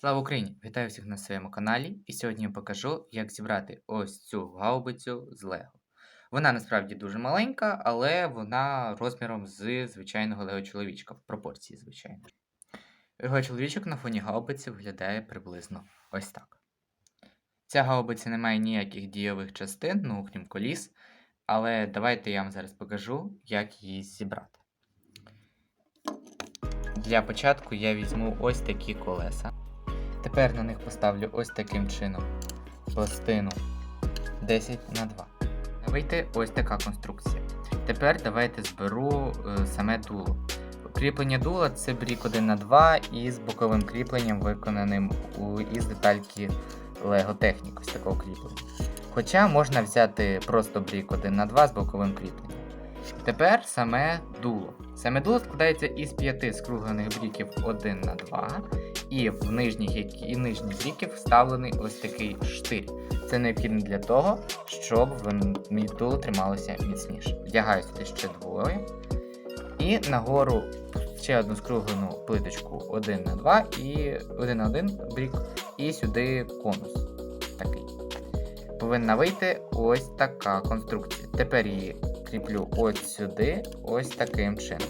Слава Україні! Вітаю всіх на своєму каналі. І сьогодні я покажу, як зібрати ось цю гаубицю з Лего. Вона насправді дуже маленька, але вона розміром з звичайного Лего чоловічка, в пропорції, звичайно. Лего чоловічок на фоні гаубиці виглядає приблизно ось так. Ця гаубиця не має ніяких дійових частин, ну окрім коліс. Але давайте я вам зараз покажу, як її зібрати. Для початку я візьму ось такі колеса. Тепер на них поставлю ось таким чином пластину 10 на 2. Вийде ось така конструкція. Тепер давайте зберу е, саме дуло. Кріплення дула це брік 1 на 2 із боковим кріпленням, виконаним у, із детальки Lego Technic, ось такого кріплення. Хоча можна взяти просто брік 1 на 2 з боковим кріпленням. Тепер саме дуло. Саме дуло складається із п'яти скруглених бріків 1 на 2 і в нижніх і нижніх бріків вставлений ось такий штирь. Це необхідно для того, щоб дуло трималося міцніше. Вдягаю сюди ще двоє. І нагору ще одну скруглену плиточку 1 на 2 і 1 на 1 брік, і сюди конус такий. Повинна вийти ось така конструкція. Тепер її кріплю ось сюди, ось таким чином.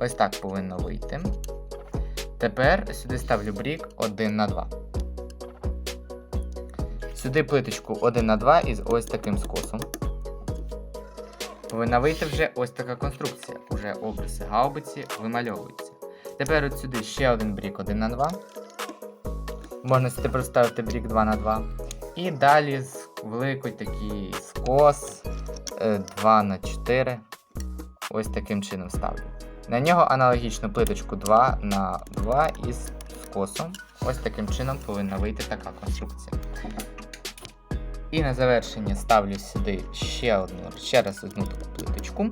Ось так повинно вийти. Тепер сюди ставлю брік 1 на 2. Сюди плиточку 1 на 2 із ось таким скосом. Повинна вийти вже ось така конструкція. Уже обриси гаубиці вимальовуються. Тепер от сюди ще один брік 1 на 2. Можна сюди проставити брік 2 на 2. І далі великий такий скос е, 2 на 4. Ось таким чином ставлю. На нього аналогічну плиточку 2 на 2 із скосом. Ось таким чином повинна вийти така конструкція. І на завершення ставлю сюди ще одну, ще раз одну таку плиточку.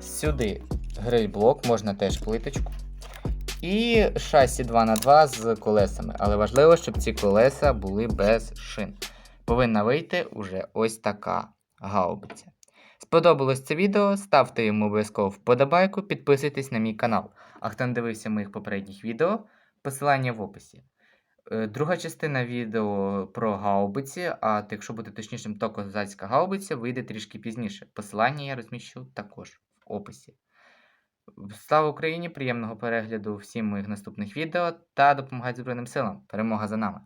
Сюди гриль-блок, можна теж плиточку. І шасі 2х2 з колесами. Але важливо, щоб ці колеса були без шин. Повинна вийти уже ось така гаубиця. Сподобалось це відео, ставте йому обов'язково вподобайку, підписуйтесь на мій канал. А хто не дивився моїх попередніх відео, посилання в описі. Е, Друга частина відео про гаубиці, а якщо бути точнішим, то козацька гаубиця вийде трішки пізніше. Посилання я розміщу також в описі. Слава Україні! Приємного перегляду всім моїх наступних відео та допомагайте Збройним силам. Перемога за нами!